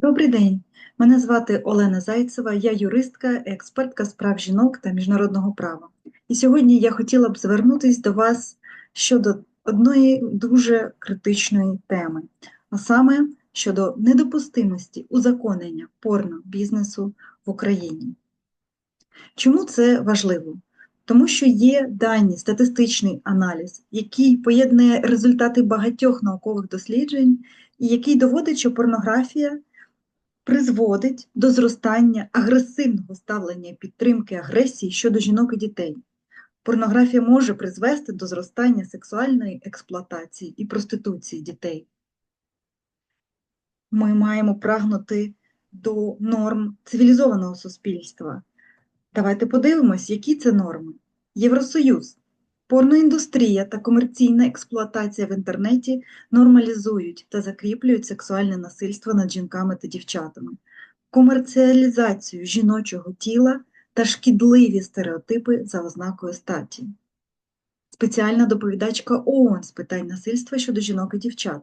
Добрий день. Мене звати Олена Зайцева, я юристка, експертка з прав жінок та міжнародного права. І сьогодні я хотіла б звернутися до вас щодо одної дуже критичної теми, а саме щодо недопустимості узаконення порно-бізнесу в Україні. Чому це важливо? Тому що є дані, статистичний аналіз, який поєднує результати багатьох наукових досліджень і який доводить, що порнографія призводить до зростання агресивного ставлення підтримки агресії щодо жінок і дітей. Порнографія може призвести до зростання сексуальної експлуатації і проституції дітей. Ми маємо прагнути до норм цивілізованого суспільства. Давайте подивимось, які це норми. Євросоюз. Порноіндустрія та комерційна експлуатація в інтернеті нормалізують та закріплюють сексуальне насильство над жінками та дівчатами, комерціалізацію жіночого тіла та шкідливі стереотипи за ознакою статі. Спеціальна доповідачка ООН з питань насильства щодо жінок і дівчат.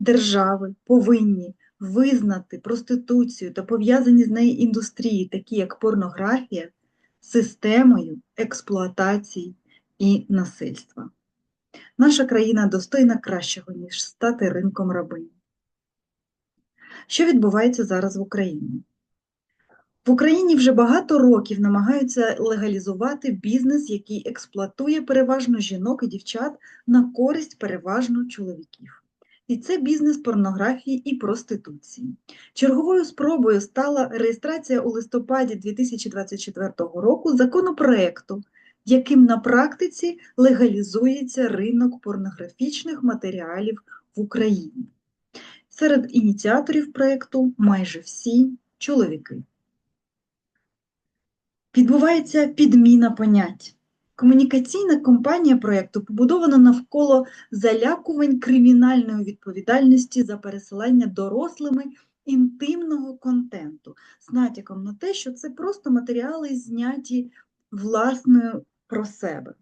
Держави повинні визнати проституцію та пов'язані з нею індустрії, такі як порнографія, системою експлуатації і насильства. Наша країна достойна кращого, ніж стати ринком рабинь. Що відбувається зараз в Україні? В Україні вже багато років намагаються легалізувати бізнес, який експлуатує переважно жінок і дівчат на користь переважно чоловіків. І це бізнес порнографії і проституції. Черговою спробою стала реєстрація у листопаді 2024 року законопроекту, яким на практиці легалізується ринок порнографічних матеріалів в Україні. Серед ініціаторів проєкту майже всі чоловіки. Відбувається підміна понять. Комунікаційна кампанія проєкту побудована навколо залякувань кримінальної відповідальності за пересилання дорослими інтимного контенту з натяком на те, що це просто матеріали, зняті власною про себе.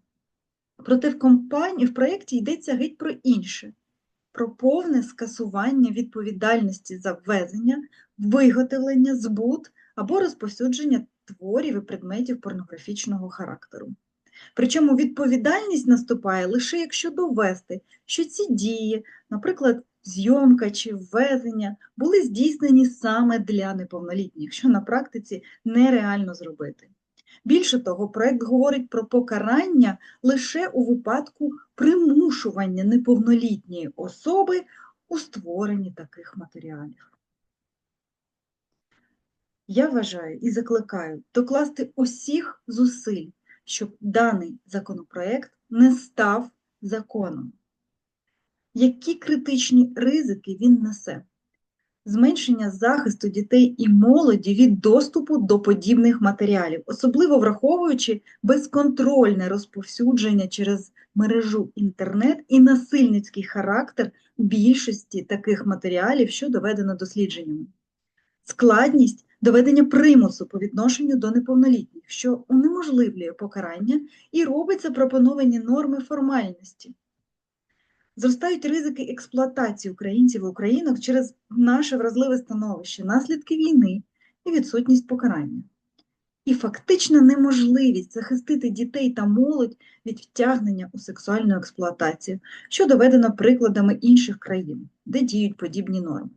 Проте в компанії в проєкті йдеться геть про інше, про повне скасування відповідальності за ввезення, виготовлення, збут або розповсюдження творів і предметів порнографічного характеру. Причому відповідальність наступає лише якщо довести, що ці дії, наприклад, зйомка чи ввезення, були здійснені саме для неповнолітніх, що на практиці нереально зробити. Більше того, проект говорить про покарання лише у випадку примушування неповнолітньої особи у створенні таких матеріалів. Я вважаю і закликаю докласти усіх зусиль, щоб даний законопроект не став законом. Які критичні ризики він несе? Зменшення захисту дітей і молоді від доступу до подібних матеріалів, особливо враховуючи безконтрольне розповсюдження через мережу інтернет і насильницький характер більшості таких матеріалів, що доведено дослідженнями. Складність доведення примусу по відношенню до неповнолітніх, що унеможливлює покарання і робить запропоновані норми формальності. Зростають ризики експлуатації українців і українок через наше вразливе становище, наслідки війни і відсутність покарання. І фактична неможливість захистити дітей та молодь від втягнення у сексуальну експлуатацію, що доведено прикладами інших країн, де діють подібні норми.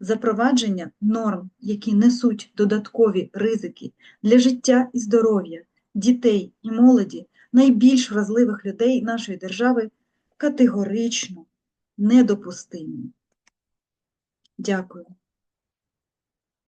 Запровадження норм, які несуть додаткові ризики для життя і здоров'я дітей і молоді, найбільш вразливих людей нашої держави категорично недопустимі. Дякую.